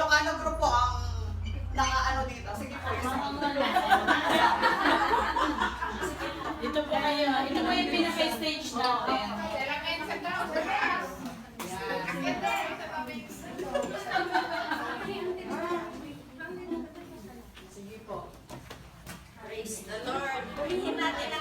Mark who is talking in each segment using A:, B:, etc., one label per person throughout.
A: Ilocano Group po ang nakaano dito. Sige po.
B: Ito po kayo. Ito po yung pinaka-stage natin. Sige po.
C: Praise the Lord. Purihin natin ang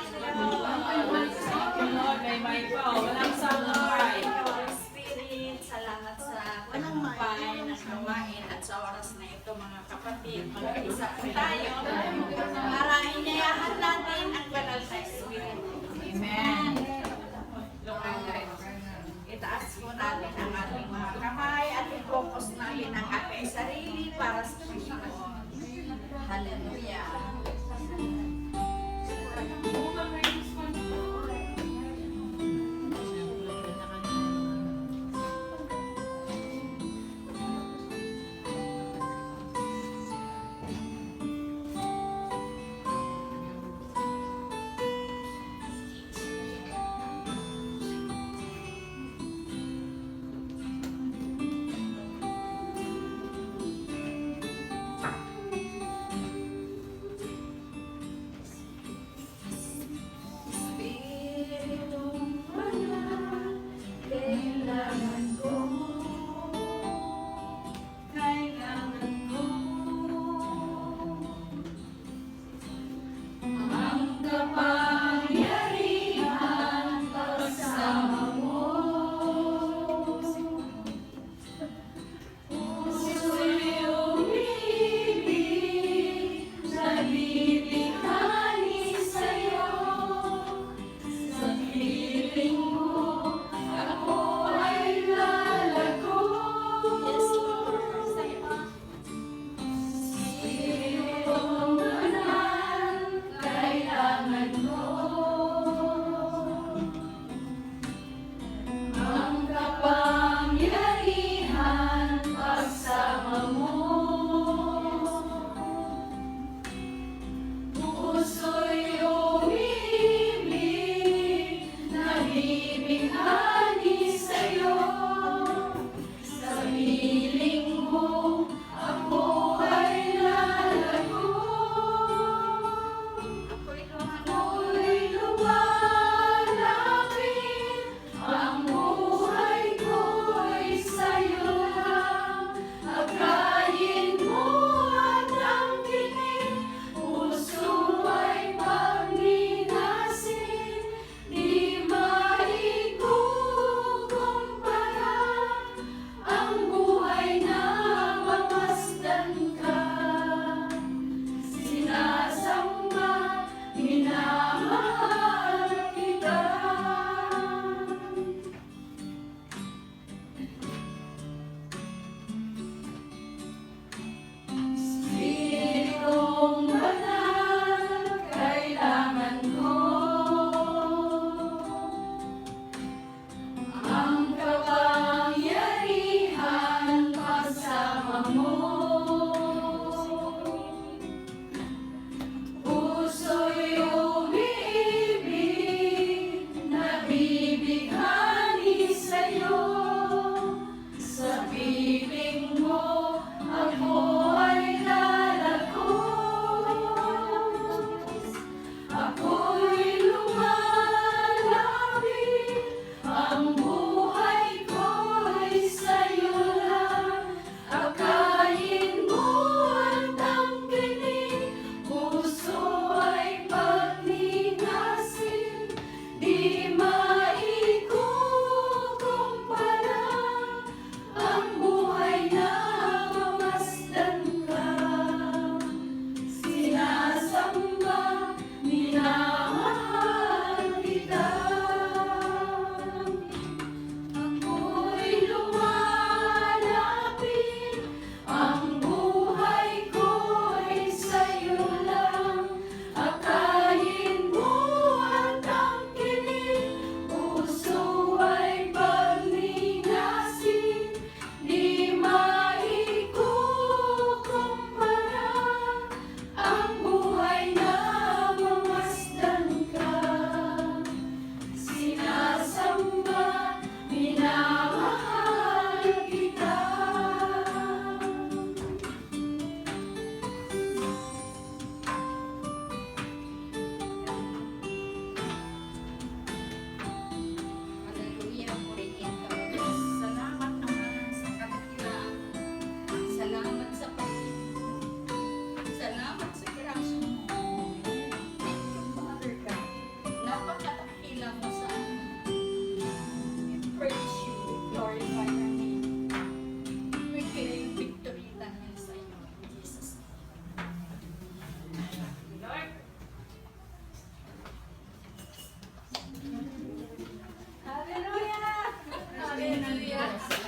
C: Amén.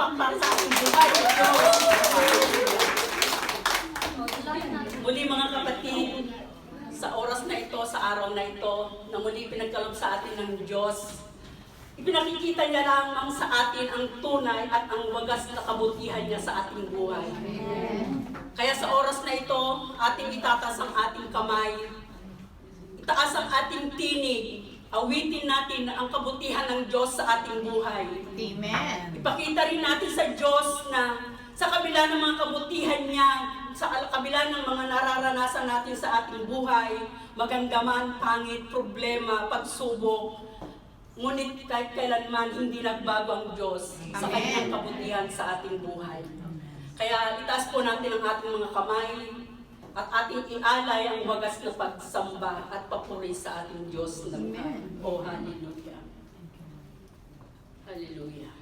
C: Para sa
D: ating buhay. Muli mga kapatid, sa oras na ito, sa araw na ito, na muli pinagkalob sa atin ng Diyos, ipinakikita niya lamang sa atin ang tunay at ang wagas na kabutihan niya sa ating buhay. Kaya sa oras na ito, ating itatas ang ating kamay, itaas ang ating tinig, awitin natin ang kabutihan ng Diyos sa ating buhay.
B: Amen.
D: Ipakita rin natin sa Diyos na sa kabila ng mga kabutihan niya, sa kabila ng mga nararanasan natin sa ating buhay, maganda man, pangit, problema, pagsubok, ngunit kahit kailanman hindi nagbago ang Diyos sa
B: Amen.
D: kanyang kabutihan sa ating buhay. Kaya itaas po natin ang ating mga kamay at ating ialay ang wagas na pagsamba at papuri sa ating Diyos.
B: Amen.
D: Oh, hallelujah. Hallelujah.